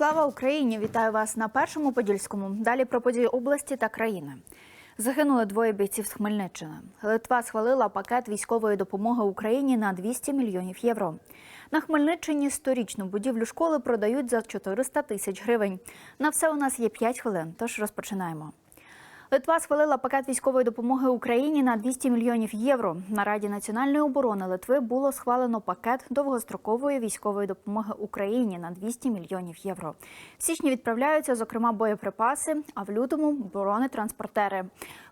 Слава Україні! Вітаю вас на першому подільському. Далі про події області та країни. Загинули двоє бійців з Хмельниччини. Литва схвалила пакет військової допомоги Україні на 200 мільйонів євро. На Хмельниччині сторічну будівлю школи продають за 400 тисяч гривень. На все у нас є 5 хвилин, тож розпочинаємо. Литва схвалила пакет військової допомоги Україні на 200 мільйонів євро. На Раді національної оборони Литви було схвалено пакет довгострокової військової допомоги Україні на 200 мільйонів євро. В січні відправляються, зокрема, боєприпаси, а в лютому бронетранспортери.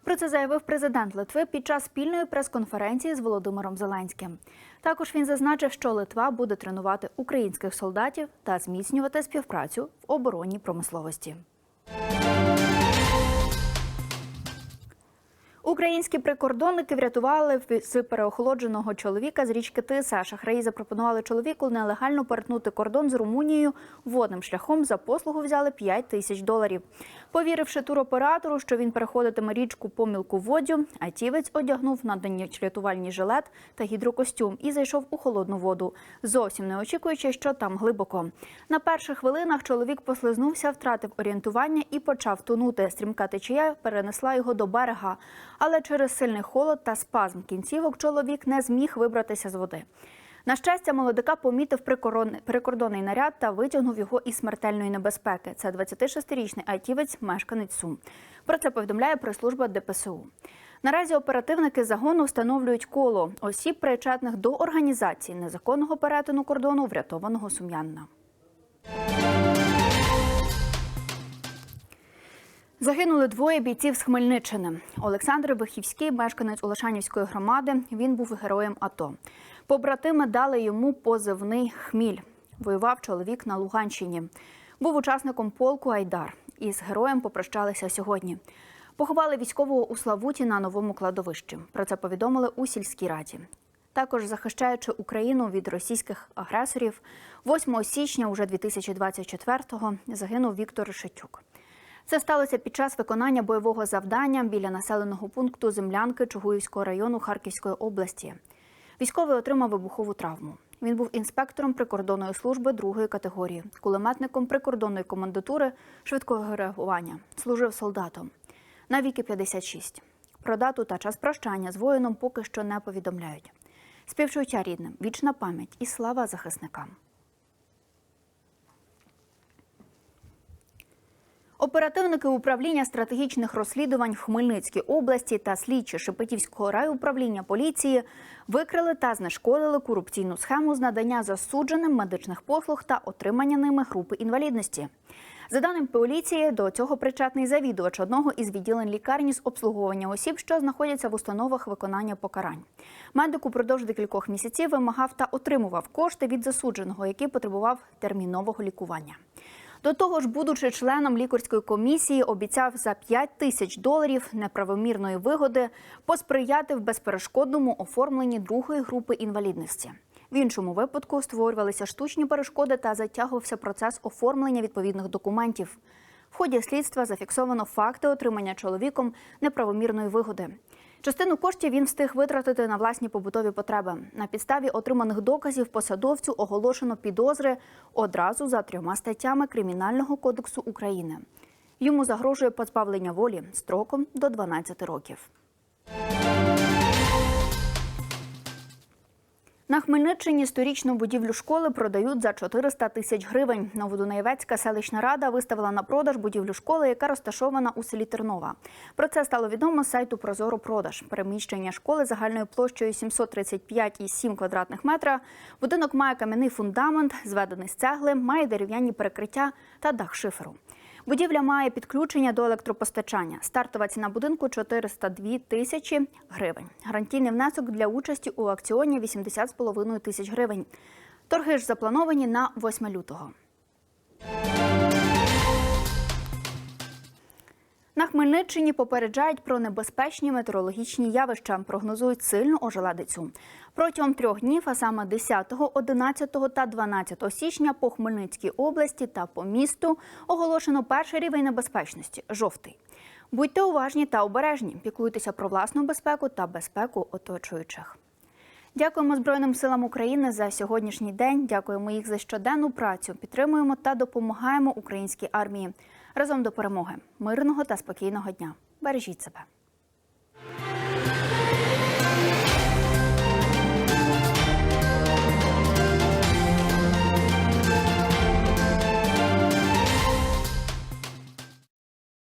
Про це заявив президент Литви під час спільної прес-конференції з Володимиром Зеленським. Також він зазначив, що Литва буде тренувати українських солдатів та зміцнювати співпрацю в оборонній промисловості. Українські прикордонники врятували з переохолодженого чоловіка з річки Тиса. Шахраї запропонували чоловіку нелегально перетнути кордон з Румунією водним шляхом. За послугу взяли 5 тисяч доларів. Повіривши туроператору, що він переходитиме річку по мілководдю, айтівець одягнув надані рятувальні жилет та гідрокостюм і зайшов у холодну воду, зовсім не очікуючи, що там глибоко. На перших хвилинах чоловік послизнувся, втратив орієнтування і почав тонути. Стрімка течія перенесла його до берега. Але через сильний холод та спазм кінцівок чоловік не зміг вибратися з води. На щастя, молодика помітив прикордонний наряд та витягнув його із смертельної небезпеки. Це 26-річний айтівець, мешканець Сум. Про це повідомляє прес-служба ДПСУ. Наразі оперативники загону встановлюють коло осіб, причетних до організації незаконного перетину кордону врятованого сум'янина. Загинули двоє бійців з Хмельниччини. Олександр Вихівський, мешканець Олешанівської громади. Він був героєм АТО. Побратими дали йому позивний хміль. Воював чоловік на Луганщині. Був учасником полку Айдар. Із героєм попрощалися сьогодні. Поховали військового у Славуті на новому кладовищі. Про це повідомили у сільській раді. Також захищаючи Україну від російських агресорів, 8 січня уже 2024-го загинув Віктор Решетюк. Це сталося під час виконання бойового завдання біля населеного пункту Землянки Чугуївського району Харківської області. Військовий отримав вибухову травму. Він був інспектором прикордонної служби другої категорії, кулеметником прикордонної комендатури швидкого реагування. Служив солдатом на віки 56. Про дату та час прощання з воїном поки що не повідомляють. Співчуття рідним, вічна пам'ять і слава захисникам. Оперативники управління стратегічних розслідувань в Хмельницькій області та слідчі Шепетівського райуправління поліції викрили та знешкодили корупційну схему з надання засудженим медичних послуг та отримання ними групи інвалідності. За даними поліції, до цього причетний завідувач одного із відділень лікарні з обслуговування осіб, що знаходяться в установах виконання покарань. Медик упродовж декількох місяців вимагав та отримував кошти від засудженого, який потребував термінового лікування. До того ж, будучи членом лікарської комісії, обіцяв за 5 тисяч доларів неправомірної вигоди посприяти в безперешкодному оформленні другої групи інвалідності. В іншому випадку створювалися штучні перешкоди та затягувався процес оформлення відповідних документів. В ході слідства зафіксовано факти отримання чоловіком неправомірної вигоди. Частину коштів він встиг витратити на власні побутові потреби. На підставі отриманих доказів посадовцю оголошено підозри одразу за трьома статтями Кримінального кодексу України. Йому загрожує позбавлення волі строком до 12 років. На Хмельниччині сторічну будівлю школи продають за 400 тисяч гривень. Новодунаєвецька селищна рада виставила на продаж будівлю школи, яка розташована у селі Тернова. Про це стало відомо з сайту Прозоро Продаж. Переміщення школи загальною площею 735,7 квадратних метра. Будинок має кам'яний фундамент, зведений з цегли, має дерев'яні перекриття та дах шиферу. Будівля має підключення до електропостачання. Стартова ціна будинку 402 тисячі гривень. Гарантійний внесок для участі у акціоні 80,5 тисяч гривень. Торги ж заплановані на 8 лютого. На Хмельниччині попереджають про небезпечні метеорологічні явища. Прогнозують сильну ожеледицю. Протягом трьох днів, а саме 10, 11 та 12 січня по Хмельницькій області та по місту оголошено перший рівень небезпечності жовтий. Будьте уважні та обережні, піклуйтеся про власну безпеку та безпеку оточуючих. Дякуємо Збройним силам України за сьогоднішній день. Дякуємо їх за щоденну працю. Підтримуємо та допомагаємо українській армії. Разом до перемоги, мирного та спокійного дня. Бережіть себе.